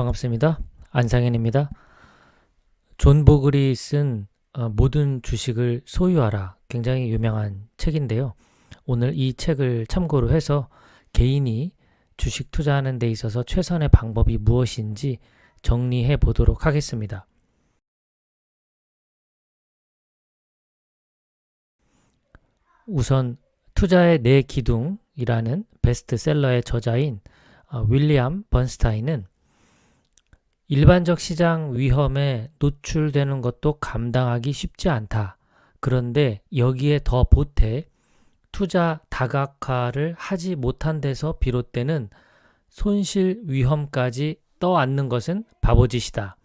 반갑습니다. 안상현입니다. 존 보글이 쓴 어, 모든 주식을 소유하라 굉장히 유명한 책인데요. 오늘 이 책을 참고로 해서 개인이 주식 투자하는 데 있어서 최선의 방법이 무엇인지 정리해 보도록 하겠습니다. 우선 투자의 내 기둥이라는 베스트셀러의 저자인 어, 윌리엄 번스타인은 일반적 시장 위험에 노출되는 것도 감당하기 쉽지 않다. 그런데 여기에 더 보태 투자 다각화를 하지 못한 데서 비롯되는 손실 위험까지 떠안는 것은 바보짓이다.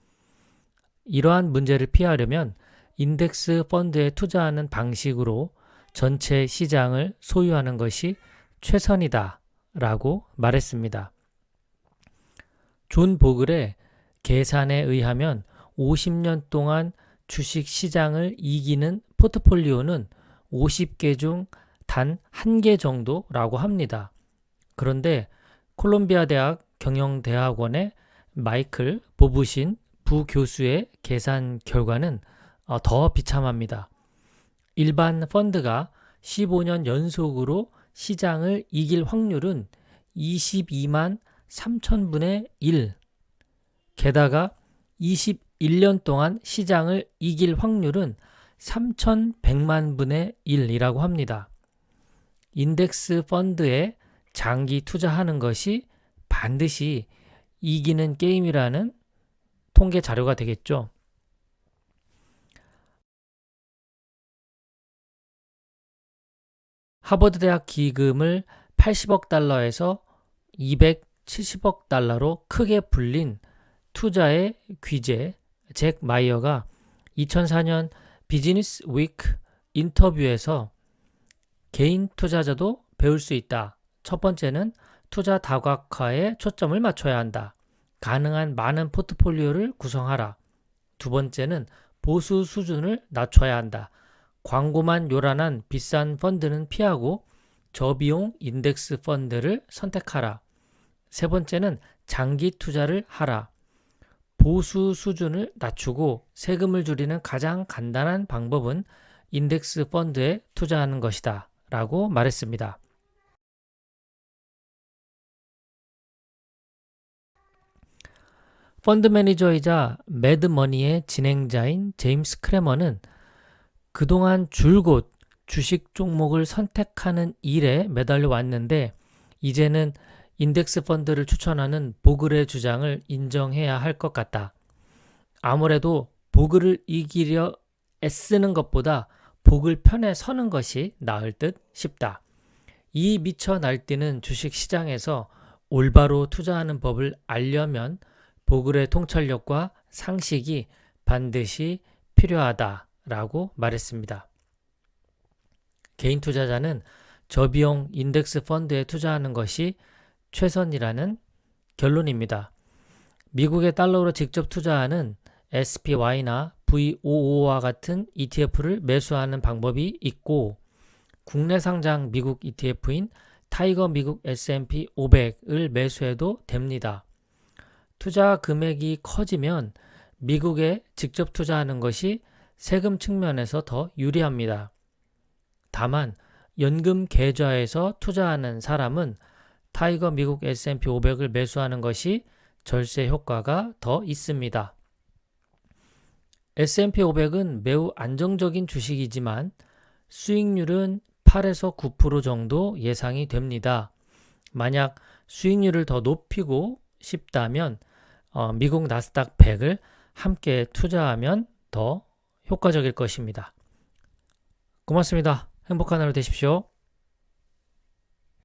이러한 문제를 피하려면 인덱스 펀드에 투자하는 방식으로 전체 시장을 소유하는 것이 최선이다. 라고 말했습니다. 존 보글의 계산에 의하면 50년 동안 주식 시장을 이기는 포트폴리오는 50개 중 단 한 개 정도라고 합니다. 그런데 콜롬비아 대학 경영대학원의 마이클 보부신 부교수의 계산 결과는 어, 더 비참합니다. 일반 펀드가 15년 연속으로 시장을 이길 확률은 22만 3천분의 1. 게다가 21년 동안 시장을 이길 확률은 3,100만 분의 1이라고 합니다. 인덱스 펀드에 장기 투자하는 것이 반드시 이기는 게임이라는 통계 자료가 되겠죠. 하버드 대학 기금을 80억 달러에서 270억 달러로 크게 불린 투자의 귀재 잭 마이어가 2004년 비즈니스 위크 인터뷰에서 개인 투자자도 배울 수 있다. 첫 번째는 투자 다각화에 초점을 맞춰야 한다. 가능한 많은 포트폴리오를 구성하라. 두 번째는 보수 수준을 낮춰야 한다. 광고만 요란한 비싼 펀드는 피하고 저비용 인덱스 펀드를 선택하라. 세 번째는 장기 투자를 하라. 보수 수준을 낮추고 세금을 줄이는 가장 간단한 방법은 인덱스 펀드에 투자하는 것이다. 라고 말했습니다. 펀드 매니저이자 매드머니의 진행자인 제임스 크레머는 그동안 줄곧 주식 종목을 선택하는 일에 매달려 왔는데 이제는 인덱스 펀드를 추천하는 보글의 주장을 인정해야 할 것 같다. 아무래도 보글을 이기려 애쓰는 것보다 복을 편에 서는 것이 나을 듯 싶다. 이 미쳐 날뛰는 주식 시장에서 올바로 투자하는 법을 알려면 보글의 통찰력과 상식이 반드시 필요하다라고 말했습니다. 개인 투자자는 저비용 인덱스 펀드에 투자하는 것이 최선이라는 결론입니다. 미국의 달러로 직접 투자하는 SPY나 VOO와 같은 ETF를 매수하는 방법이 있고 국내 상장 미국 ETF인 타이거 미국 S&P 500을 매수해도 됩니다. 투자 금액이 커지면 미국에 직접 투자하는 것이 세금 측면에서 더 유리합니다. 다만 연금 계좌에서 투자하는 사람은 타이거 미국 S&P 500을 매수하는 것이 절세 효과가 더 있습니다. S&P 500은 매우 안정적인 주식이지만 수익률은 8에서 9% 정도 예상이 됩니다. 만약 수익률을 더 높이고 싶다면 어, 미국 나스닥 100을 함께 투자하면 더 효과적일 것입니다. 고맙습니다. 행복한 하루 되십시오.